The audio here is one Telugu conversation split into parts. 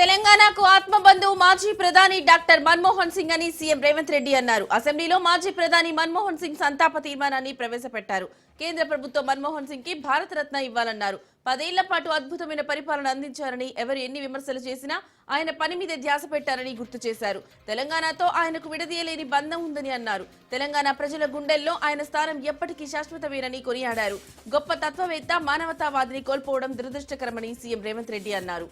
తెలంగాణకు ఆత్మబంధువు మాజీ ప్రధాని డాక్టర్ మన్మోహన్ సింగ్ అని సీఎం రేవంత్ రెడ్డి అన్నారు. అసెంబ్లీలో మాజీ ప్రధాని మన్మోహన్ సింగ్ సంతాప తీర్మానాన్ని ప్రవేశపెట్టారు. కేంద్ర ప్రభుత్వం మన్మోహన్ సింగ్కి భారతరత్న ఇవ్వాలన్నారు. పదేళ్ళ పాటు అద్భుతమైన పరిపాలన అందించారని ఎవరు ఎన్ని విమర్శలు చేసినా ఆయన పని మీద ధ్యాస పెట్టారని గుర్తు చేశారు. తెలంగాణతో ఆయనకు విడదీయలేని బంధం ఉందని అన్నారు. తెలంగాణ ప్రజల గుండెల్లో ఆయన స్థానం ఎప్పటికీ శాశ్వతమేనని కొనియాడారు. గొప్ప తత్వవేత్త మానవతావాదిని కోల్పోవడం దురదృష్టకరమని సీఎం రేవంత్ రెడ్డి అన్నారు.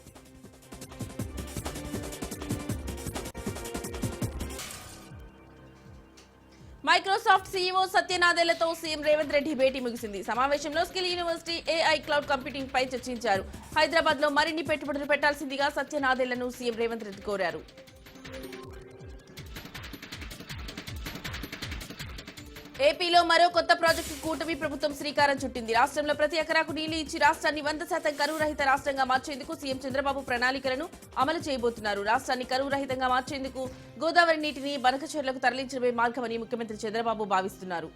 మైక్రోసాఫ్ట్ సీఈఓ సత్యనాదెళ్ళతో సీఎం రేవంత్ రెడ్డి భేటీ ముగిసింది. సమావేశంలో skill university AI cloud computing పై చర్చించారు. హైదరాబాద్లో మరిన్ని పెట్టుబడులు పెట్టాల్సిందిగా సత్యనాదెళ్ళను సీఎం రేవంత్ రెడ్డి కోరారు. ఏపీలో మరో కొత్త ప్రాజెక్టు కూటమి ప్రభుత్వం శ్రీకారం చుట్టింది. రాష్ట్రంలో ప్రతి ఎకరాకు నీళ్ళు ఇచ్చి రాష్ట్రాన్ని వంద శాతం కరువు రహిత రాష్ట్రంగా మార్చేందుకు సీఎం చంద్రబాబు ప్రణాళికలను అమలు చేయబోతున్నారు. రాష్ట్రాన్ని కరువు రహితంగా మార్చేందుకు గోదావరి నీటిని బనకచెర్లకు తరలించడమే మార్గమని ముఖ్యమంత్రి చంద్రబాబు భావిస్తున్నారు.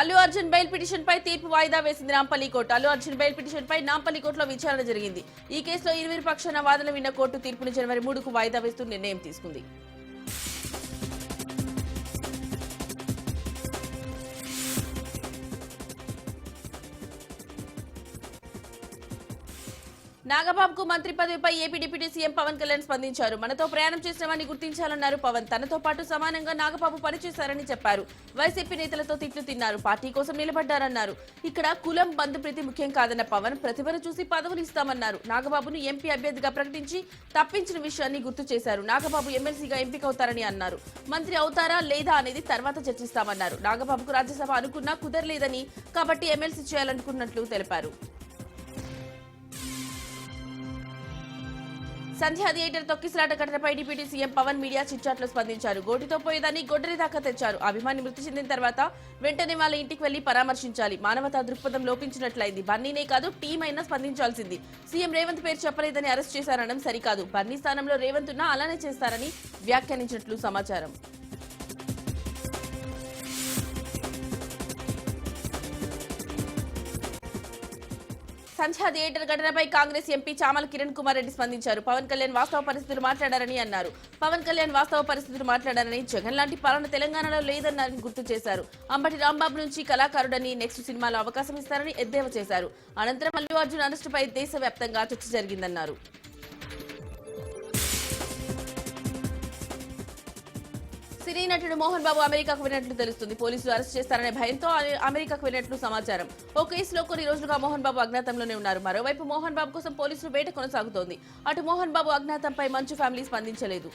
అల్లు అర్జున్ బెయిల్ పిటిషన్ పై తీర్పు వాయిదా వేసింది Nampally court. Allu Arjun bail petition పై నాంపల్లి కోర్టులో విచారణ జరిగింది. ఈ కేసులో ఇరువురు పక్షాన వాదన విన్న కోర్టు తీర్పును జనవరి మూడుకు వాయిదా వేస్తూ నిర్ణయం తీసుకుంది. నాగబాబుకు మంత్రి పదవిపై AP deputy CM Pawan Kalyan స్పందించారు. మనతో ప్రయాణం చేసినవని గుర్తించాలన్నారు పవన్. తనతో పాటు సమానంగా నాగబాబు పనిచేశారని చెప్పారు. వైసీపీ నేతలతో తిట్లు తిన్నారు. పార్టీ కోసం నిలబడ్డారన్నారు. ఇక్కడ కులం బంధుప్రీతి ముఖ్యం కాదన్న పవన్ ప్రతిభను చూసి పదవులు ఇస్తామన్నారు. నాగబాబును ఎంపీ అభ్యర్థిగా ప్రకటించి తప్పించిన విషయాన్ని గుర్తు చేశారు. నాగబాబు ఎమ్మెల్సీగా ఎంపికవుతారని అన్నారు. మంత్రి అవుతారా లేదా అనేది తర్వాత చర్చిస్తామన్నారు. నాగబాబుకు రాజ్యసభ అనుకున్నా కుదరలేదని కాబట్టి ఎమ్మెల్సీ చేయాలనుకున్నట్లు తెలిపారు. సంధ్యా థియేటర్ తొక్కిసలాట ఘటనపై డిప్యూటీ సీఎం పవన్ మీడియా చిట్చాట్లో స్పందించారు. గోటితో పోయేదాన్ని గొడ్డలి దాకా తెచ్చారు. అభిమాని మృతి చెందిన తర్వాత వెంటనే వాళ్ళ ఇంటికి వెళ్ళి పరామర్శించాలి. మానవతా దృక్పథం లోపించినట్లయింది. బన్నీనే కాదు టీం అయినా స్పందించాల్సింది. సీఎం రేవంత్ పేరు చెప్పలేదని అరెస్ట్ చేశారనడం సరికాదు. బన్నీ స్థానంలో రేవంత్ ఉన్నా అలానే చేస్తారని వ్యాఖ్యానించినట్లు సమాచారం. సంధ్యా థియేటర్ ఘటనపై కాంగ్రెస్ ఎంపీ చామల కిరణ్ కుమార్ రెడ్డి స్పందించారు. పవన్ కళ్యాణ్ వాస్తవ పరిస్థితులు మాట్లాడారని అన్నారు. పవన్ కళ్యాణ్ వాస్తవ పరిస్థితులు మాట్లాడారని జగన్ లాంటి పాలన తెలంగాణలో లేదన్నారని గుర్తు చేశారు. అంబటి రాంబాబు నుంచి కళాకారుడని నెక్స్ట్ సినిమాలో అవకాశం ఇస్తారని ఎద్దేవా చేశారు. అనంతరం అల్లు అర్జున్ అరెస్టుపై దేశవ్యాప్తంగా చర్చ జరిగిందన్నారు. సినీ నటుడు మోహన్ బాబు అమెరికాకు వెళ్ళినట్లు తెలుస్తుంది. పోలీసులు అరెస్ట్ చేస్తారనే భయంతో అమెరికాకు వెళ్ళినట్లు సమాచారం. ఓ కేసులో కొన్ని రోజులుగా మోహన్ బాబు అజ్ఞాతంలోనే ఉన్నారు. మరోవైపు మోహన్ బాబు కోసం పోలీసులు వేట కొనసాగుతోంది. అటు మోహన్ బాబు అజ్ఞాతంపై మంచు ఫ్యామిలీ స్పందించలేదు.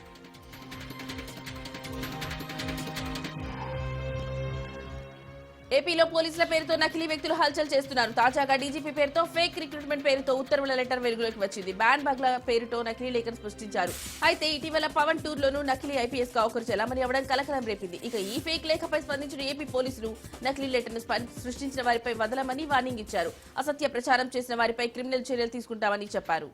ఏపీలో పోలీసుల పేరుతో నకిలీ వ్యక్తులు హల్చల్ చేస్తున్నారు. తాజాగా డీజీపీ పేరుతో ఫేక్ రిక్రూట్మెంట్ పేరుతో ఉత్తర్వుల లెటర్ వెలుగులోకి వచ్చింది. బ్యాన్ బగ్ల పేరుతో నకిలీ లేఖను సృష్టించారు అయితే ఇటీవల పవన్ టూర్ లోను నకిలీ ఐపీఎస్గా ఒకరు చలామణి అవడం కలకలం రేపింది. ఇక ఈ ఫేక్ లేఖపై స్పందించిన ఏపీ పోలీసులు నకిలీ లెటర్ను సృష్టించిన వారిపై వదలమని వార్నింగ్ ఇచ్చారు. అసత్య ప్రచారం చేసిన వారిపై క్రిమినల్ చర్యలు తీసుకుంటామని చెప్పారు.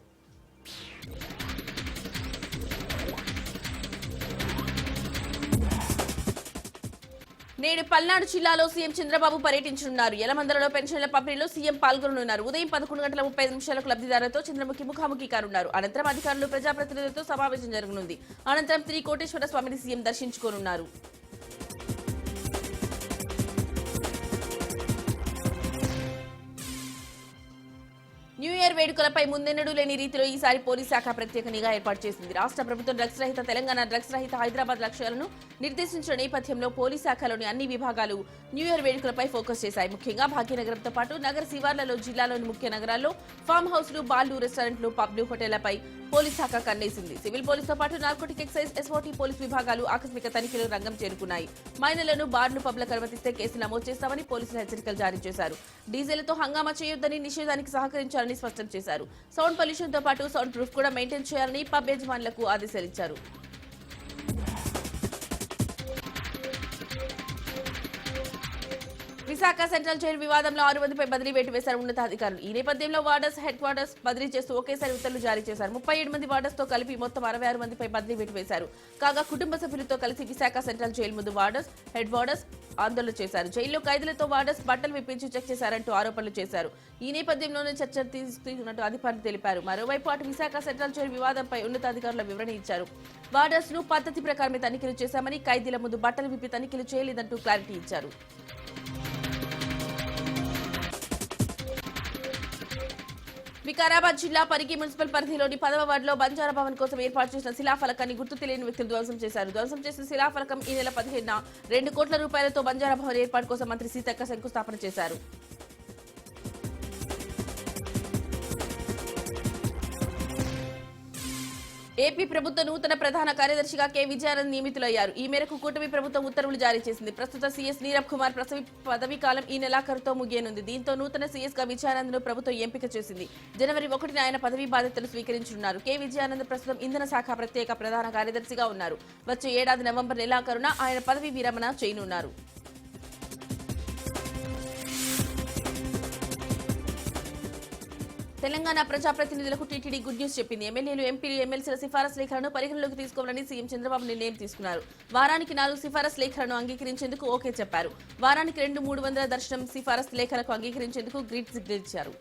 నేడు పల్నాడు జిల్లాలో సీఎం చంద్రబాబు పర్యటించనున్నారు. ఎలమందలలో పెన్షన్ల పంపిణీలో సీఎం పాల్గొననున్నారు. ఉదయం పదకొండు గంటల ముప్పై నిమిషాలకు లబ్ధిదారులతో చంద్రముఖి ముఖాముఖి కానున్నారు. అనంతరం అధికారులు ప్రజాప్రతినిధులతో సమావేశం జరగనుంది. అనంతరం శ్రీ కోటేశ్వర స్వామిని సీఎం దర్శించుకోనున్నారు. వేడుకలపై ముందెన్నడూ లేని రీతిలో ఈసారి పోలీస్ శాఖ ప్రత్యేక నిఘా ఏర్పాటు చేసింది. రాష్ట్ర ప్రభుత్వం డ్రగ్స్ రహిత తెలంగాణ డ్రగ్స్ రహిత హైదరాబాద్ లక్ష్యాలను నిర్దేశించిన నేపథ్యంలో పోలీస్ శాఖలోని అన్ని విభాగాలు న్యూ ఇయర్ వేడుకలపై ఫోకస్ చేశాయి. ముఖ్యంగా భాగ్యనగరంతో పాటు నగర శివార్లలో జిల్లాలోని ముఖ్య నగరాల్లో ఫామ్ హౌస్లు బార్లు రెస్టారెంట్లు పబ్లు హోటళ్ళపై పోలీస్ శాఖ కన్నేసింది. సివిల్ పోలీసుతో పాటు నార్కోటిక్ ఎక్సైజ్ ఎస్ఓటీ పోలీస్ విభాగాలు ఆకస్మిక తనిఖీలు రంగం చేరుకున్నాయి. మైనర్లను బార్లు పబ్లకు అనుమతిస్తే కేసులు నమోదు చేస్తామని పోలీసులు హెచ్చరికలు జారీ చేశారు. డీజిల్తో హంగామా చేయొద్దని నిషేధానికి సహకరించాలని స్పష్టం చేశారు. సౌండ్ పొల్యూషన్తో పాటు సౌండ్ ప్రూఫ్ కూడా మెయింటైన్ చేయాలని పబ్ యజమానులకు ఆదేశాలిచ్చారు విశాఖ సెంట్రల్ జైలు వివాదంలో ఆరు మందిపై బదిలీ వేటు వేశారు ఉన్నతాధికారులు. ఈ నేపథ్యంలో వార్డర్స్ హెడ్ క్వార్టర్స్ బదిలీ చేస్తూ ఒకేసారి ఉత్తర్వులు జారీ చేశారు. ముప్పై ఏడు మంది వార్డర్స్తో కలిపి మొత్తం అరవై ఆరు మందిపై బదిలీ వేటు వేశారు. కాగా కుటుంబ సభ్యులతో కలిసి విశాఖ సెంట్రల్ జైలు ముందు వార్డర్స్ హెడ్ వార్డర్స్ ఆందోళన చేశారు. జైల్లో ఖైదీలతో వార్డర్స్ బట్టలు విప్పించి చెక్ చేశారంటూ ఆరోపణలు చేశారు. ఈ నేపథ్యంలోనే చర్చ తీసుకున్నట్టు అధికారులు తెలిపారు. మరోవైపు అటు విశాఖ సెంట్రల్ జైలు వివాదంపై ఉన్నతాధికారుల వివరణ ఇచ్చారు. వార్డర్స్ను పద్ధతి ప్రకారమే తనిఖీలు చేశామని ఖైదీల ముందు బట్టలు విప్పి తనిఖీలు చేయలేదంటూ క్లారిటీ ఇచ్చారు. వికారాబాద్ జిల్లా పరిగి మున్సిపల్ పరిధిలోని పదవ వార్డులో బంజారా భవన్ కోసం ఏర్పాటు చేసిన శిలాఫలకాన్ని గుర్తు తెలియని వ్యక్తులు ధ్వంసం చేశారు. ధ్వంసం చేసిన శిలాఫలకం ఈ నెల పదిహేనున రెండు కోట్ల రూపాయలతో బంజారా భవన్ ఏర్పాటు కోసం మంత్రి సీతక్క శంకుస్థాపన చేశారు. ఏపీ ప్రభుత్వ నూతన ప్రధాన కార్యదర్శిగా కె. విజయానంద్ నియమితులయ్యారు. ఈ మేరకు కూటమి ప్రభుత్వం ఉత్తర్వులు జారీ చేసింది. ప్రస్తుత సీఎస్ నీరబ్ కుమార్ ప్రసవి పదవీ కాలం ఈ నెలాఖరుతో ముగియనుంది. దీంతో నూతన సీఎస్గా విజయానంద్ను ప్రభుత్వం ఎంపిక చేసింది. జనవరి ఒకటిన ఆయన పదవీ బాధ్యతలు స్వీకరించనున్నారు. కె. విజయానంద్ ప్రస్తుతం ఇంధన శాఖ ప్రత్యేక ప్రధాన కార్యదర్శిగా ఉన్నారు. వచ్చే ఏడాది నవంబర్ నెలాఖరున ఆయన పదవీ విరమణ చేయనున్నారు. తెలంగాణ ప్రజాప్రతినిధులకు టీటీడీ గుడ్ న్యూస్ చెప్పింది. ఎమ్మెల్యేలు ఎంపీలు ఎమ్మెల్సీల సిఫారసు లేఖలను పరిగణలోకి తీసుకోవాలని సీఎం చంద్రబాబు నిర్ణయం తీసుకున్నారు. వారానికి నాలుగు సిఫారసు లేఖలను అంగీకరించేందుకు ఓకే చెప్పారు. వారానికి రెండు మూడు వందల దర్శనం సిఫారసు లేఖలకు అంగీకరించేందుకు గ్రీట్ సిగ్నల్ ఇచ్చారు.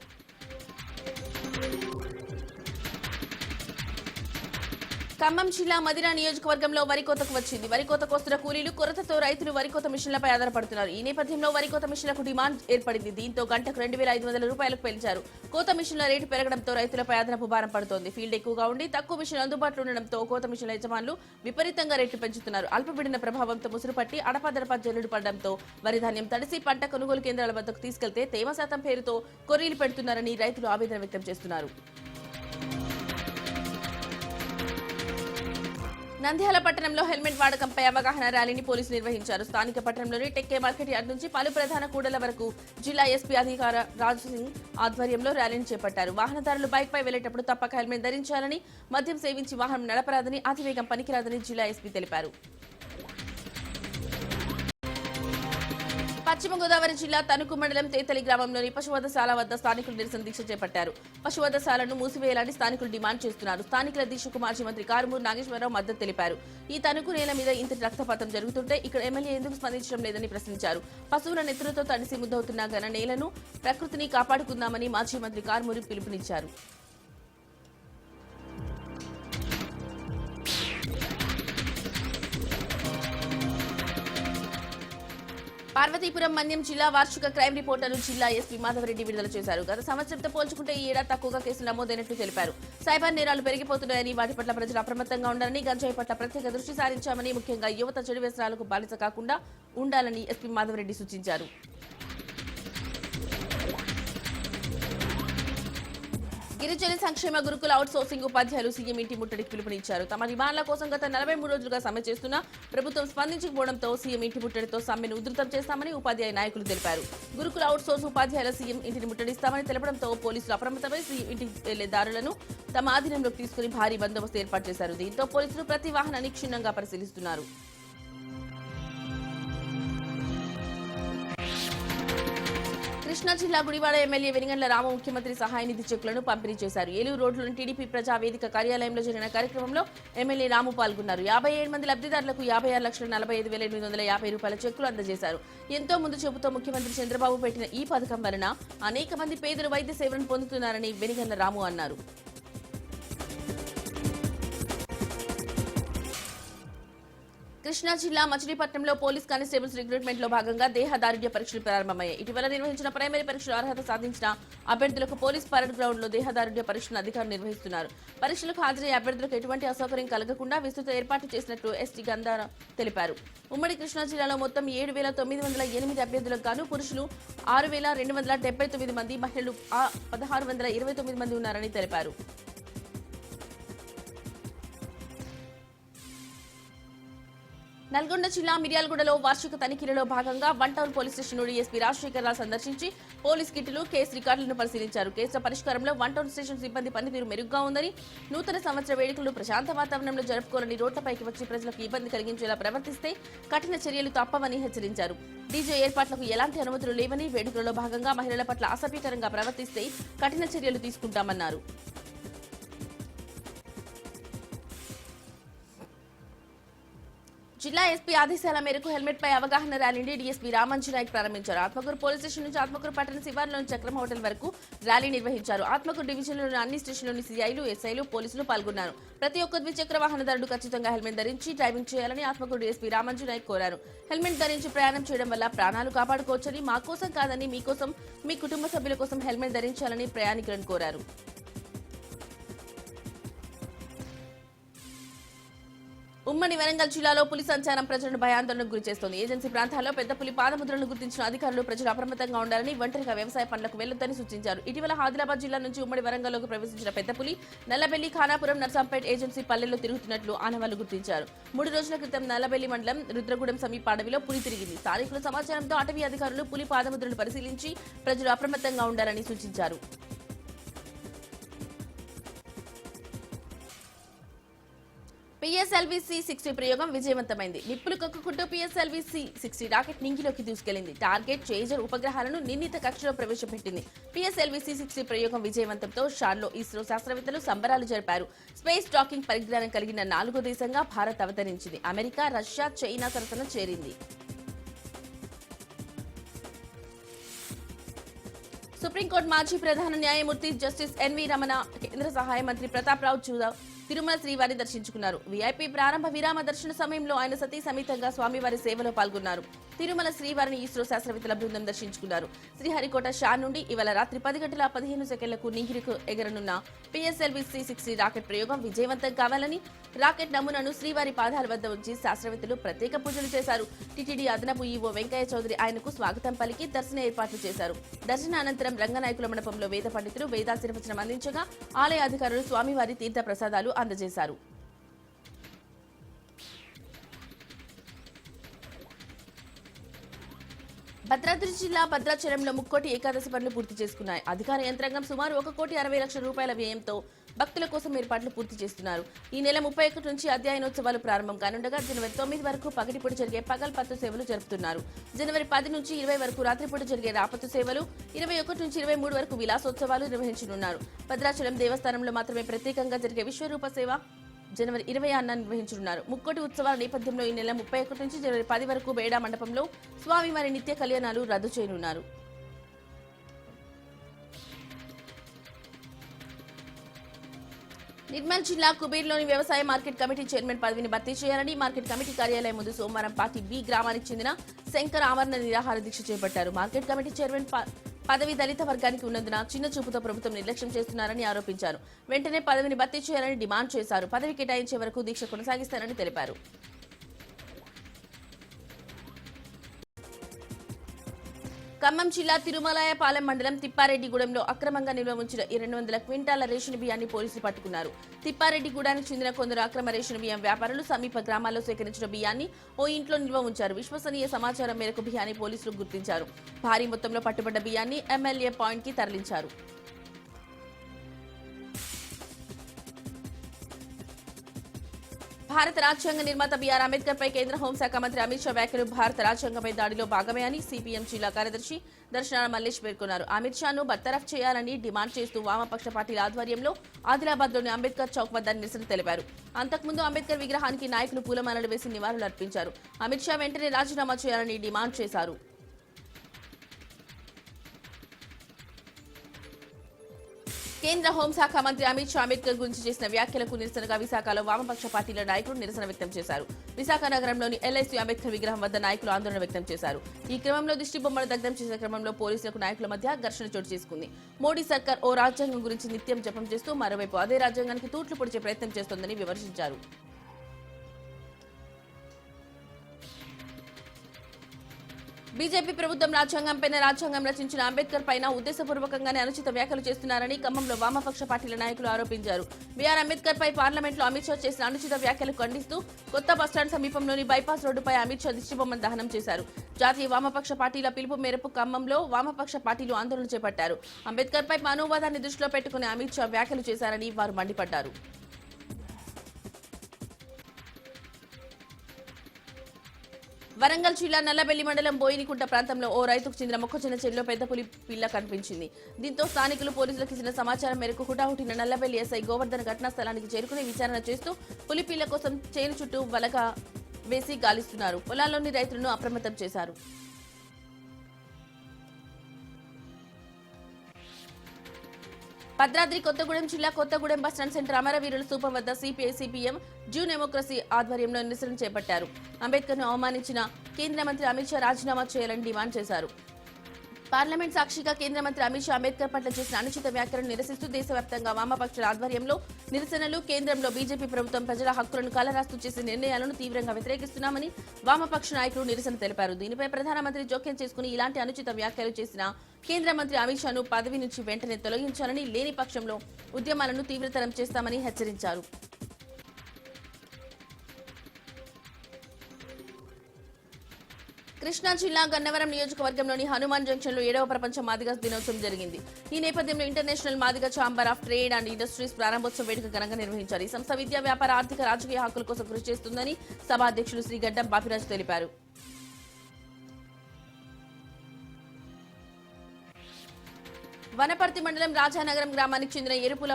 ఖమ్మం జిల్లా మదిర నియోజకవర్గంలో వరి కోతకు వచ్చింది. వరి కోతకు వస్తున్న కూలీలు కొరతతో రైతులు వరి కోత మిషన్లపై ఆధారపడుతున్నారు. ఈ నేపథ్యంలో వరి కోత మిషన్లకు డిమాండ్ ఏర్పడింది. దీంతో గంటకు రెండు వేల ఐదు వందల రూపాయలకు పెంచారు. కోత మిషన్ల రేటు పెరగడంతో రైతులపై అదనపు భారం పడుతోంది. ఫీల్డ్ ఎక్కువగా ఉండి తక్కువ మిషన్ అందుబాటులో ఉండడంతో కోత మిషన్ల యజమానులు విపరీతంగా రేట్లు పెంచుతున్నారు. అల్పపీడన ప్రభావంతో ముసురుపట్టి అడపాదడపా జల్లుడు పడడంతో వరి ధాన్యం తడిసి పంట కొనుగోలు కేంద్రాల వద్దకు తీసుకెళ్తే తేమ శాతం పేరుతో కొర్రీలు పెడుతున్నారని రైతులు ఆవేదన వ్యక్తం చేస్తున్నారు. నంద్యాల పట్టణంలో హెల్మెట్ వాడకంపై అవగాహన ర్యాలీని పోలీసులు నిర్వహించారు. స్థానిక పట్టణంలోని టెక్కే మార్కెట్ యార్డ్ నుంచి పలు ప్రధాన కూడల వరకు జిల్లా ఎస్పీ అధికార రాజు సింగ్ ఆధ్వర్యంలో ర్యాలీని చేపట్టారు. వాహనదారులు బైక్ పై వెళ్ళేటప్పుడు తప్పక హెల్మెట్ ధరించాలని మద్యం సేవించి వాహనం నడపరాదని అతివేగం పనికిరాదని జిల్లా ఎస్పీ తెలిపారు. పశ్చిమ గోదావరి జిల్లా తణుకు మండలం తేతలి గ్రామంలోని పశువధశాల వద్ద స్థానికులు నిరసన దీక్ష చేపట్టారు. పశువధశాలను మూసివేయాలని స్థానికులు డిమాండ్ చేస్తున్నారు. స్థానికుల దీక్షకు మాజీ మంత్రి కారుమూరు నాగేశ్వరరావు మద్దతు తెలిపారు. ఈ తణుకు నేల మీద ఇంతటి రక్తపాతం జరుగుతుంటే ఇక్కడ ఎమ్మెల్యే ఎందుకు స్పందించడం లేదని ప్రశ్నించారు. పశువుల నెత్తులతో తడిసి ముద్దవుతున్న ఘన నేలను ప్రకృతిని కాపాడుకుందామని మాజీ మంత్రి కారుమూరి పిలుపునిచ్చారు. పార్వతీపురం మన్యం జిల్లా వార్షిక క్రైమ్ రిపోర్టర్ను జిల్లా ఎస్పీ మాధవరెడ్డి విడుదల చేశారు. గత సంవత్సరంతో పోల్చుకుంటే ఈ ఏడాది తక్కువగా కేసులు నమోదైనట్లు తెలిపారు. సైబర్ నేరాలు పెరిగిపోతున్నాయని వాటి పట్ల ప్రజలు అప్రమత్తంగా ఉండాలని గంజాయి పట్ల ప్రత్యేక దృష్టి సారించామని ముఖ్యంగా యువత చెడు వ్యసనాలకు బానిస కాకుండా ఉండాలని ఎస్పీ మాధవరెడ్డి సూచించారు. గిరిజన సంక్షేమ గురుకుల అవుట్ సోర్సింగ్ ఉపాధ్యాయులు సీఎం ఇంటి ముట్టడికి పిలుపునిచ్చారు. తమ డిమాండ్ల కోసం గత నలభై మూడు రోజులుగా సమ్మె చేస్తున్నా ప్రభుత్వం స్పందించకపోవడంతో సీఎం ఇంటి ముట్టడితో సమ్మెను ఉధృతం చేస్తామని ఉపాధ్యాయ నాయకులు తెలిపారు. గురుకుల అవుట్ సోర్స్ ఉపాధ్యాయుల సీఎం ఇంటిని ముట్టడిస్తామని తెలపడంతో పోలీసులు అప్రమత్తమై సీఎం ఇంటికి వెళ్ళే దారులను తమ ఆధీనంలోకి తీసుకుని భారీ బందోబస్తు ఏర్పాటు చేశారు. దీంతో పోలీసులు ప్రతి వాహనాన్ని క్షుణ్ణంగా పరిశీలిస్తున్నారు. కృష్ణా జిల్లా గుడివాడ ఎమ్మెల్యే వెనిగండ్ల రామ ముఖ్యమంత్రి సహాయ నిధి చెక్కులను పంపిణీ చేశారు. ఏలూరు రోడ్లోని టీడీపీ ప్రజా వేదిక కార్యాలయంలో జరిగిన కార్యక్రమంలో ఎమ్మెల్యే రాము పాల్గొన్నారు. యాభై ఏడు మంది లబ్ధిదారులకు యాభై ఆరు లక్షల నలభై ఐదు వేల ఎనిమిది వందల యాభై రూపాయల చెక్కులు అందజేశారు. ఎంతో ముందు చెబుతూ ముఖ్యమంత్రి చంద్రబాబు పెట్టిన ఈ పథకం వలన అనేక మంది పేదలు వైద్య సేవలను పొందుతున్నారని వెనిగండ్ల రాము అన్నారు. కృష్ణా జిల్లా మచిలీపట్నంలో పోలీస్ కానిస్టేబుల్స్ రిక్రూట్మెంట్లో భాగంగా దేహదారుఢ్య పరీక్షలు ప్రారంభమయ్యాయి. ఇటీవల నిర్వహించిన ప్రైమరీ పరీక్షలు అర్హత సాధించిన అభ్యర్థులకు పోలీస్ పరేడ్ గ్రౌండ్లో దేహదారుఢ్య పరీక్షలను అధికారులు నిర్వహిస్తున్నారు. పరీక్షలకు హాజరయ్యే అభ్యర్థులకు ఎటువంటి అసౌకర్యం కలగకుండా విస్తృత ఏర్పాటు చేసినట్లు ఎస్టీ గంధార తెలిపారు. ఉమ్మడి కృష్ణా జిల్లాలో మొత్తం ఏడు వేల తొమ్మిది వందల ఎనిమిది అభ్యర్థులకు గాను పురుషులు ఆరు వేల రెండు వందల డెబ్బై తొమ్మిది మంది మహిళలు పదహారు వందల ఇరవై తొమ్మిది మంది ఉన్నారని తెలిపారు. నల్గొండ జిల్లా మిర్యాలగూడలో వార్షిక తనిఖీలలో భాగంగా one town police station SP Rajasekhar Rao సందర్శించి పోలీస్ కిట్లు కేసు రికార్డులను పరిశీలించారు. కేసుల పరిష్కారంలో వన్ టౌన్ స్టేషన్ సిబ్బంది పనితీరు మెరుగ్గా ఉందని నూతన సంవత్సర వేడుకలు ప్రశాంత వాతావరణంలో జరుపుకోవాలని రోడ్లపైకి వచ్చి ప్రజలకు ఇబ్బంది కలిగించేలా ప్రవర్తిస్తే కఠిన చర్యలు తప్పవని హెచ్చరించారు. డీజే ఏర్పాట్లకు ఎలాంటి అనుమతులు లేవని వేడుకలలో భాగంగా మహిళల పట్ల అసభ్యకరంగా ప్రవర్తిస్తే కఠిన చర్యలు తీసుకుంటామన్నారు. జిల్లా ఎస్పీ ఆదేశాల మేరకు హెల్మెట్ పై అవగాహన ర్యాలీని డీఎస్పీ రామంజు నాయక్ ప్రారంభించారు. ఆత్మకూరు పోలీస్ స్టేషన్ నుంచి ఆత్మకూరు పట్టణ శివారులోని చక్రం హోటల్ వరకు ర్యాలీ నిర్వహించారు. ఆత్మకూరు డివిజన్లోని అన్ని స్టేషన్లోని సీఐలు ఎస్ఐలు పోలీసులు పాల్గొన్నారు. ప్రతి ఒక్క ద్విచక్ర వాహనదారుడు ఖచ్చితంగా హెల్మెట్ ధరించి డ్రైవింగ్ చేయాలని ఆత్మకూరు డీఎస్పీ రామంజు నాయక్ కోరారు. హెల్మెట్ ధరించి ప్రయాణం చేయడం వల్ల ప్రాణాలు కాపాడుకోవచ్చని మా కోసం కాదని మీకోసం మీ కుటుంబ సభ్యుల కోసం హెల్మెట్ ధరించాలని ప్రయాణికులను కోరారు. ఉమ్మడి వరంగల్ జిల్లాలో పులి సంచారం ప్రజలను భయాందోళనకు గురిచేస్తోంది ఏజెన్సీ ప్రాంతాల్లో పెద్ద పులి పాదముద్రలను గుర్తించిన అధికారులు ప్రజలు అప్రమత్తంగా ఉండాలని ఒంటరిగా వ్యవసాయ పనులకు వెళ్ళొద్దని సూచించారు. ఇటీవల ఆదిలాబాద్ జిల్లా నుంచి ఉమ్మడి వరంగల్లోకి ప్రవేశించిన పెద్ద పులి నల్లబెల్లి ఖానాపురం నర్సంపేట్ ఏజెన్సీ పల్లెల్లో తిరుగుతున్నట్లు ఆనవాళ్ళు గుర్తించారు. మూడు రోజుల క్రితం నల్లబెల్లి మండలం రుద్రగూడెం సమీప అడవిలో పులి తిరిగింది. స్థానికుల సమాచారంతో అటవీ అధికారులు పులి పాదముద్రలు పరిశీలించి ప్రజలు అప్రమత్తంగా ఉండాలని సూచించారు. పిఎస్ఎల్వి సి సిక్స్టీ ప్రయోగం విజయవంతమైంది. నిప్పులు కక్కుకుంటూ పిఎస్ఎల్వి సి సిక్స్టీ రాకెట్ నింగిలోకి దూసుకెళ్ళింది టార్గెట్ చేజర్ ఉపగ్రహాలను నిర్ణీత కక్షలో ప్రవేశపెట్టింది. పిఎస్ఎల్వి సి సిక్స్టీ ప్రయోగం విజయవంతంతో షాన్లో ఇస్రో శాస్త్రవేత్తలు సంబరాలు జరిపారు. స్పేస్ టాకింగ్ పరిజ్ఞానం కలిగిన నాలుగో దేశంగా భారత్ అవతరించింది. అమెరికా రష్యా చైనా సరసన చేరింది. సుప్రీంకోర్టు మాజీ ప్రధాన న్యాయమూర్తి జస్టిస్ ఎన్వి రమణ కేంద్ర సహాయ మంత్రి ప్రతాప్ రావు చూదా తిరుమల శ్రీవారిని దర్శించుకున్నారు. వీఐపీ ప్రారంభ విరామ దర్శన సమయంలో ఆయన సతీ సమేతంగా స్వామివారి సేవలో పాల్గొన్నారు. తిరుమల శ్రీవారిని ఇస్రో శాస్త్రవేత్తల బృందం దర్శించుకున్నారు. శ్రీహరికోట షా నుండి ఇవాళ రాత్రి పది గంటల పదిహేను సెకండ్లకు నింగిరికి ఎగరనున్న పిఎస్ఎల్వి సి సిక్స్టీ రాకెట్ ప్రయోగం విజయవంతం కావాలని రాకెట్ నమూనాను శ్రీవారి పాదాల వద్ద ఉంచి శాస్త్రవేత్తలు ప్రత్యేక పూజలు చేశారు. టీటీడీ అదనపు ఈవో వెంకయ్య చౌదరి ఆయనకు స్వాగతం పలికి దర్శన ఏర్పాట్లు చేశారు. దర్శన అనంతరం రంగనాయకుల మండపంలో వేద పండితులు వేదాశీర్వచనం అందించగా ఆలయ అధికారులు స్వామివారి తీర్థ ప్రసాదాలు అందజేశారు. భద్రాద్రి జిల్లా భద్రాచలంలో ముక్కోటి ఏకాదశి పనులు పూర్తి చేసుకున్నాయి. అధికార యంత్రాంగం సుమారు ఒక కోటి అరవై లక్షల రూపాయల వ్యయంతో భక్తుల కోసం ఏర్పాట్లు పూర్తి చేస్తున్నారు. ఈ నెల ముప్పై ఒకటి నుంచి అధ్యయనోత్సవాలు ప్రారంభం కానుండగా జనవరి తొమ్మిది వరకు పగటిపూట జరిగే పగల్ పత్తు సేవలు జరుపుతున్నారు. జనవరి పది నుంచి ఇరవై వరకు రాత్రిపూట జరిగే రాపత్తు సేవలు ఇరవై ఒకటి నుంచి ఇరవై మూడు వరకు విలాసోత్సవాలు నిర్వహించనున్నారు. భద్రాచలం దేవస్థానంలో మాత్రమే ప్రత్యేకంగా జరిగే విశ్వరూప సేవ జనవరి ఇరవై ఆరున నిర్వహించనున్నారు. ముక్కోటి ఉత్సవాల నేపథ్యంలో ఈ నెల ముప్పై ఒకటి నుంచి జనవరి పది వరకు బేడా మండపంలో స్వామివారి నిత్య కళ్యాణాలు రద్దు చేయనున్నారు. నిర్మల్ జిల్లా కుబేర్లోని వ్యవసాయ మార్కెట్ కమిటీ చైర్మన్ పదవిని భర్తీ చేయాలని మార్కెట్ కమిటీ కార్యాలయం ముందు సోమవారం పార్టీ బి గ్రామానికి చెందిన శంకర్ ఆమరణ నిరాహార దీక్ష చేపట్టారు. మార్కెట్ కమిటీ చైర్మన్ పదవి దళిత వర్గానికి ఉన్నందున చిన్న చూపుతో ప్రభుత్వం నిర్లక్ష్యం చేస్తున్నారని ఆరోపించారు. వెంటనే పదవిని భర్తీ చేయాలని డిమాండ్ చేశారు. పదవి కేటాయించే వరకు దీక్ష కొనసాగిస్తారని తెలిపారు. ఖమ్మం జిల్లా తిరుమలాయపాలెం మండలం తిప్పారెడ్డిగూడెంలో అక్రమంగా నిల్వ ఉంచిన రెండు వందల క్వింటాల రేషన్ బియ్యాన్ని పోలీసులు పట్టుకున్నారు. తిప్పారెడ్డిగూడానికి చెందిన కొందరు అక్రమ రేషన్ బియ్యం వ్యాపారులు సమీప గ్రామాల్లో సేకరించిన బియ్యాన్ని ఓ ఇంట్లో నిల్వ ఉంచారు. విశ్వసనీయ సమాచారం మేరకు బియ్యాన్ని పోలీసులు గుర్తించారు. భారీ మొత్తంలో పట్టుబడ్డ బియ్యాన్ని ఎమ్మెల్యే పాయింట్కి తరలించారు. భారత రాజ్యాంగ నిర్మాత బిఆర్ అంబేద్కర్ పై కేంద్ర హోంశాఖ మంత్రి అమిత్ షా వ్యాఖ్యలు భారత రాజ్యాంగపై దాడిలో భాగమే అని సిపిఎం జిల్లా కార్యదర్శి దర్శనాల మల్లేష్ పేర్కొన్నారు. అమిత్ షాను బర్తరఫ్ చేయాలని డిమాండ్ చేస్తూ వామపక్ష పార్టీల ఆధ్వర్యంలో ఆదిలాబాద్లోని అంబేద్కర్ చౌక్ వద్ద నిరసన తెలిపారు. అంతకుముందు అంబేద్కర్ విగ్రహానికి నాయకులు పూలమాలలు వేసి నివాళులు అర్పించారు అమిత్ షా వెంటనే రాజీనామా చేయాలని డిమాండ్ చేశారు. కేంద్ర హోంశాఖ మంత్రి అమిత్ షా అంబేద్కర్ గురించి చేసిన వ్యాఖ్యలకు నిరసనగా విశాఖలో వామపక్ష పార్టీల నాయకులు నిరసన వ్యక్తం చేశారు. విశాఖ నగరంలోని ఎల్ఐసి అంబేద్కర్ విగ్రహం వద్ద నాయకులు ఆందోళన వ్యక్తం చేశారు. ఈ క్రమంలో దిష్టి బొమ్మలు దగ్ధం చేసిన క్రమంలో పోలీసులకు నాయకుల మధ్య ఘర్షణ చోటు చేసుకుంది. మోడీ సర్కార్ ఓ రాజ్యాంగం గురించి నిత్యం జపం చేస్తూ మరోవైపు అదే రాజ్యాంగానికి తూట్లు పొడిచే ప్రయత్నం చేస్తోందని విమర్శించారు. బీజేపీ ప్రభుత్వం రాజ్యాంగంపైన రాజ్యాంగం రచించిన అంబేద్కర్ పైన ఉద్దేశపూర్వకంగానే అనుచిత వ్యాఖ్యలు చేస్తున్నారని ఖమ్మంలో వామపక్ష పార్టీల నాయకులు ఆరోపించారు. బీఆర్ అంబేద్కర్ పై పార్లమెంట్లో అమిత్ షా చేసిన అనుచిత వ్యాఖ్యలు ఖండిస్తూ కొత్త బస్టాండ్ సమీపంలోని బైపాస్ రోడ్డుపై అమిత్ షా దిష్టిబొమ్మను దహనం చేశారు. జాతీయ వామపక్ష పార్టీల పిలుపు మేరకు ఖమ్మంలో వామపక్ష పార్టీలు ఆందోళన చేపట్టారు. అంబేద్కర్ పై మానవవాదాన్ని దృష్టిలో పెట్టుకుని అమిత్ షా వ్యాఖ్యలు చేశారని వారు మండిపడ్డారు. వరంగల్ జిల్లా నల్లబెల్లి మండలం బోయినికుంట ప్రాంతంలో ఓ రైతుకు చెందిన మొక్కజొన్న చెల్లో పెద్ద పులి పిల్ల కనిపించింది. దీంతో స్థానికులు పోలీసులకు ఇచ్చిన సమాచారం మేరకు హుటాహుటిన నల్లబెల్లి ఎస్ఐ గోవర్ధన్ ఘటనా స్థలానికి చేరుకుని విచారణ చేస్తూ పులి పిల్ల కోసం చేను చుట్టూ వలగా వేసి గాలిస్తున్నారు. పొలాల్లోని రైతులను అప్రమత్తం చేశారు. భద్రాద్రి కొత్తగూడెం జిల్లా కొత్తగూడెం బస్టాండ్ సెంటర్ అమరవీరుల స్థూపం వద్ద సిపిఐ సిపిఎం జ్యూ డెమోక్రసీ ఆధ్వర్యంలో నిరసన చేపట్టారు. అంబేద్కర్ను అవమానించిన కేంద్ర మంత్రి అమిత్ షా రాజీనామా చేయాలని డిమాండ్ చేశారు. పార్లమెంట్ సాక్షిగా కేంద్ర మంత్రి అమిత్ షా అంబేద్కర్ పట్ల చేసిన అనుచిత వ్యాఖ్యలను నిరసిస్తూ దేశవ్యాప్తంగా వామపక్షాల ఆధ్వర్యంలో నిరసనలు కేంద్రంలో బీజేపీ ప్రభుత్వం ప్రజల హక్కులను కలరాస్తూ చేసే నిర్ణయాలను తీవ్రంగా వ్యతిరేకిస్తున్నామని వామపక్ష నాయకులు నిరసన తెలిపారు. దీనిపై ప్రధానమంత్రి జోక్యం చేసుకుని ఇలాంటి అనుచిత వ్యాఖ్యలు చేసిన కేంద్ర మంత్రి అమిత్ షాను పదవి నుంచి వెంటనే తొలగించాలని లేని పక్షంలో ఉద్యమాలను తీవ్రతరం చేస్తామని హెచ్చరించారు. కృష్ణా జిల్లా గన్నవరం నియోజకవర్గంలోని హనుమాన్ జంక్షన్లో ఏడవ ప్రపంచ మాదిగ దినోత్సవం జరిగింది. ఈ నేపథ్యంలో international Madiga chamber of trade and industries ప్రారంభోత్సవం వేడుక ఘనంగా నిర్వహించారు. ఈ సంస్థ విద్యా వ్యాపార ఆర్థిక రాజకీయ హక్కుల కోసం కృషి చేస్తుందని సభ అధ్యక్షులు శ్రీ గడ్డం బాపిరాజు తెలిపారు. వనపర్తి మండలం రాజానగరం గ్రామానికి చెందిన ఎరుపుల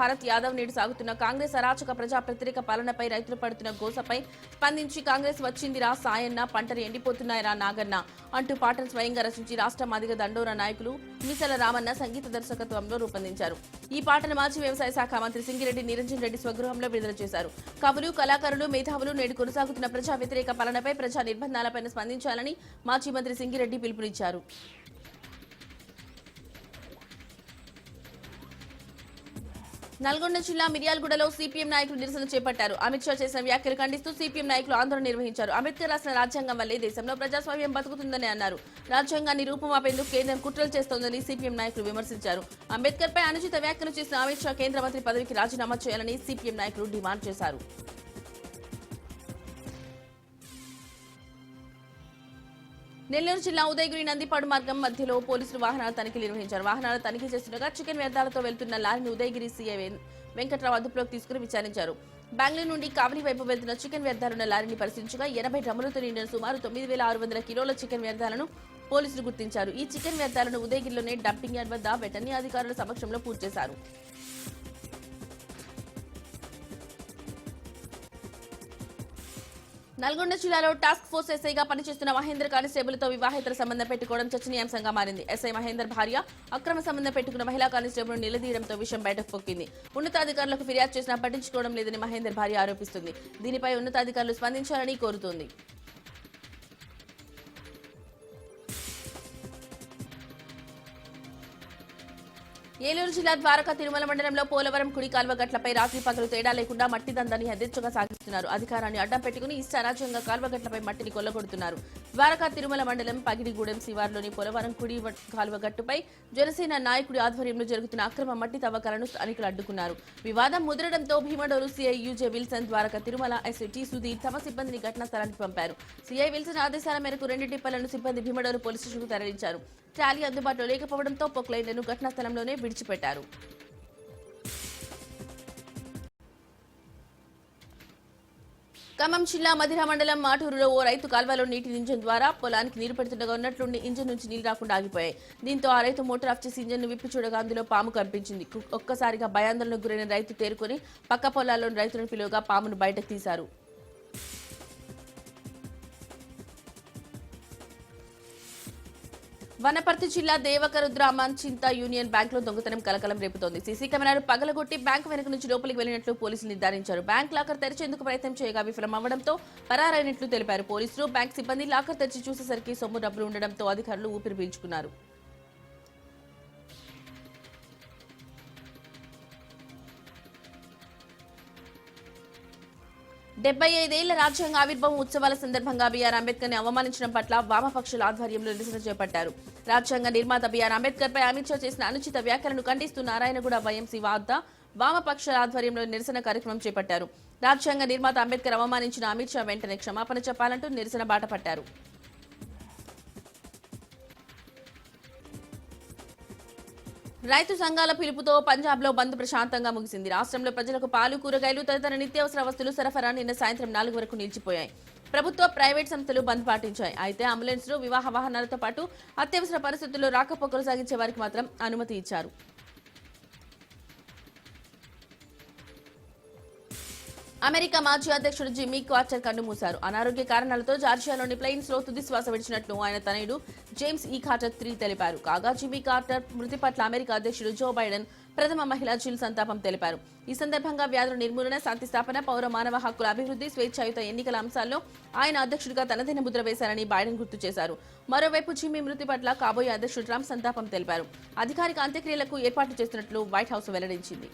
భారత్ యాదవ్ నేడు సాగుతున్న కాంగ్రెస్ అరాచక ప్రజా వ్యతిరేక పాలనపై రైతులు పడుతున్న గోసపై స్పందించి కాంగ్రెస్ వచ్చిందిరా సాయన్న పంటలు ఎండిపోతున్నాయిరా నాగన్న అంటూ పాటలు స్వయంగా రచించి రాష్ట్ర మాదిగ దండోరా నాయకులు మిసల రామన్న సంగీత దర్శకత్వంలో రూపొందించారు. ఈ పాటను మాజీ వ్యవసాయ శాఖ మంత్రి సింగిరెడ్డి నిరంజన్ రెడ్డి స్వగృహంలో విడుదల చేశారు. కవులు కళాకారులు మేధావులు నేడు కొనసాగుతున్న ప్రజా వ్యతిరేక పాలనపై ప్రజా నిర్బంధాలపై స్పందించాలని మాజీ మంత్రి సింగిరెడ్డి పిలుపునిచ్చారు. నల్గొండ జిల్లా మిర్యాలగూడలో సిపిఎం నాయకులు నిరసన చేపట్టారు. అమిత్ షా చేసిన వ్యాఖ్యలు ఖండిస్తూ సిపిఎం నాయకులు ఆందోళన నిర్వహించారు. అంబేద్కర్ రాసిన రాజ్యాంగం వల్లే దేశంలో ప్రజాస్వామ్యం బతుకుతుందని అన్నారు. రాజ్యాంగాన్ని రూపుమాపేందుకు కేంద్రం కుట్రలు చేస్తోందని సిపిఎం నాయకులు విమర్శించారు. అంబేద్కర్ పై అనుచిత వ్యాఖ్యలు చేసిన అమిత్ షా కేంద్ర మంత్రి పదవికి రాజీనామా చేయాలని సిపిఎం నాయకులు డిమాండ్ చేశారు. నెల్లూరు జిల్లా ఉదయగిరి నందిపాడు మార్గం మధ్యలో పోలీసులు వాహనాల తనిఖీ నిర్వహించారు. వాహనాల తనిఖీ చేస్తుండగా చికెన్ వ్యర్థాలతో వెళ్తున్న లారీని ఉదయగిరి సీఐ వెంకట్రావు అదుపులోకి తీసుకుని విచారించారు. బెంగళూరు నుండి కావలి వైపు వెళ్తున్న చికెన్ వ్యర్థాలున్న లారీని పరిశీలించగా ఎనభై డ్రమ్ములతో నిండిన సుమారు తొమ్మిది వేల ఆరు వందల కిలోల చికెన్ వ్యర్థాలను పోలీసులు గుర్తించారు. ఈ చికెన్ వ్యర్థాలను ఉదయగిరిలోనే డంపింగ్ యార్డ్ వద్ద వెటర్నీ అధికారుల సమక్షంలో పూర్తి చేశారు. నల్గొండ జిల్లాలో టాస్క్ ఫోర్స్ ఎస్ఐగా పనిచేస్తున్న మహేందర్ కానిస్టేబుల్తో వివాహేతర సంబంధం పెట్టుకోవడం చర్చనీయాంశంగా మారింది. ఎస్ఐ మహేందర్ భార్య అక్రమ సంబంధం పెట్టుకున్న మహిళా కానిస్టేబుల్ నిలదీయడంతో విషయం బయటకు పొక్కింది ఉన్నతాధికారులకు ఫిర్యాదు చేసినా పట్టించుకోవడం లేదని మహేందర్ భార్య ఆరోపిస్తుంది. దీనిపై ఉన్నతాధికారులు స్పందించాలని కోరుతోంది. ఏలూరు జిల్లా ద్వారకా తిరుమల మండలంలో పోలవరం కుడి కాల్వ గట్లపై రాత్రి పగలు తేడా లేకుండా మట్టి దందాన్ని యథేచ్ఛగా సాగిస్తున్నారు. అధికారాన్ని అడ్డం పెట్టుకుని ఇష్టారాజ్యంగా కాల్వ గట్లపై మట్టిని కొల్లగొడుతున్నారు. ద్వారకా తిరుమల మండలం పగిడిగూడెం శివార్లోని పోలవరం కుడి కాలువ గట్టుపై జనసేన నాయకుడి ఆధ్వర్యంలో జరుగుతున్న అక్రమ మట్టి తవ్వకాలను స్థానికులు అడ్డుకున్నారు. వివాదం ముదరడంతో Bhimadole CI UJ Wilson Dwaraka Tirumala SIT Sudheer తమ సిబ్బందిని ఘటనా స్థలానికి పంపారు. సీఐ విల్సన్ ఆదేశాల మేరకు రెండు టిప్పలను సిబ్బంది భీమడోలు పోలీస్ స్టేషన్కు తరలించారు. ట్రాలీ అందుబాటులో లేకపోవడంతో పొక్లైన్లను ఘటనా స్థలంలోనే విడిచిపెట్టారు. ఖమ్మం జిల్లా మధిర మండలం మాటూరులో ఓ రైతు కాల్వలో నీటి ఇంజన్ ద్వారా పొలానికి నీరు పెడుతుండగా ఉన్నట్లుండి ఇంజన్ నుంచి నీరు రాకుండా ఆగిపోయాయి. దీంతో ఆ రైతు మోటార్ ఆఫ్ చేసి ఇంజన్ విప్పి చూడగా అందులో పాము కనిపించింది. ఒక్కసారిగా భయాందోళనకు గురైన రైతు తేరుకొని పక్క పొలాల్లోని రైతులను పిలువగా పామును బయటకు తీశారు. వనపర్తి జిల్లా దేవకరుద్ర చింత యూనియన్ బ్యాంక్లో దొంగతనం కలకలం రేపుతోంది. సీసీ కెమెరాలు పగలగొట్టి బ్యాంక్ వెనుక నుంచి లోపలికి వెళ్ళినట్లు పోలీసులు నిర్ధారించారు. బ్యాంక్ లాకర్ తెరిచేందుకు ప్రయత్నం చేయగా విఫలమవ్వడంతో పరారైనట్లు తెలిపారు. పోలీసులు బ్యాంక్ సిబ్బంది లాకర్ తెరిచి చూసేసరికి సొమ్ము డబ్బులు ఉండడంతో అధికారులు ఊపిరి పీల్చుకున్నారు. డెబ్బై ఐదేళ్ళ రాజ్యాంగ ఆవిర్భావం ఉత్సవాల సందర్భంగా బీఆర్ అంబేద్కర్ని అవమానించడం పట్ల వామపక్షుల ఆధ్వర్యంలో నిరసన చేపట్టారు. రాజ్యాంగ నిర్మాత బీఆర్ అంబేద్కర్ పై అమిత్ షా చేసిన అనుచిత వ్యాఖ్యలను ఖండిస్తూ నారాయణగూడ వైఎంసీ వద్ద వామపక్షుల ఆధ్వర్యంలో నిరసన కార్యక్రమం చేపట్టారు. రాజ్యాంగ నిర్మాత అంబేద్కర్ అవమానించిన అమిత్ షా వెంటనే క్షమాపణ చెప్పాలంటూ నిరసన బాట రైతు సంఘాల పిలుపుతో పంజాబ్లో బంద్ ప్రశాంతంగా ముగిసింది. రాష్ట్రంలో ప్రజలకు పాలు కూరగాయలు తదితర నిత్యావసర వస్తువులు సరఫరా నిన్న సాయంత్రం నాలుగు వరకు నిలిచిపోయాయి. ప్రభుత్వ ప్రైవేట్ సంస్థలు బంద్ పాటించాయి. అయితే అంబులెన్స్లు వివాహ వాహనాలతో పాటు అత్యవసర పరిస్థితుల్లో రాకపోకలు సాగించే వారికి మాత్రం అనుమతి ఇచ్చారు. అమెరికా మాజీ అధ్యక్షుడు జిమ్మీ కార్టర్ కన్నుమూశారు అనారోగ్య కారణాలతో జార్జియాలోని ప్లెయిన్స్లో తుదిశ్వాస విడిచినట్లు ఆయన తనయుడు జేమ్స్ ఈ కార్టర్ త్రీ తెలిపారు. కాగా జిమ్మీ కార్టర్ మృతి పట్ల అమెరికా అధ్యక్షుడు జో బైడెన్ ప్రథమ మహిళా జిల్ సంతాపం తెలిపారు. ఈ సందర్భంగా వ్యాధుల నిర్మూలన శాంతి స్థాపన పౌర మానవ హక్కుల అభివృద్ధి స్వేచ్ఛాయుత ఎన్నికల అంశాల్లో ఆయన అధ్యక్షుడిగా తనదైన ముద్ర వేశారని బైడెన్ గుర్తు చేశారు. మరోవైపు జిమ్మీ మృతి పట్ల కాబోయే అధ్యక్షుడు ట్రంప్ సంతాపం తెలిపారు. అధికారిక అంత్యక్రియలకు ఏర్పాట్లు చేస్తున్నట్లు వైట్ హౌస్ వెల్లడించింది.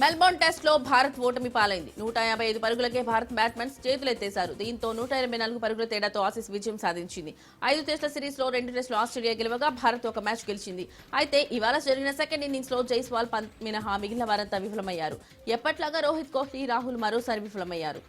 మెల్బోర్న్ టెస్ట్లో భారత్ ఓటమి పాలైంది. నూట యాభై ఐదు పరుగులకే భారత్ బ్యాట్స్మెన్స్ చేతులెత్తేశారు. దీంతో నూట ఇరవై నాలుగు పరుగుల తేడాతో ఆసీస్ విజయం సాధించింది. ఐదు టెస్టుల సిరీస్లో రెండు టెస్టులు ఆస్ట్రేలియా గెలవగా భారత్ ఒక మ్యాచ్ గెలిచింది. అయితే ఇవాళ జరిగిన సెకండ్ ఇన్నింగ్స్లో జైస్వాల్ పంత్ మినహా మిగిలిన వారంతా విఫలమయ్యారు. ఎప్పట్లాగా రోహిత్ కోహ్లీ రాహుల్ మరోసారి విఫలమయ్యారు.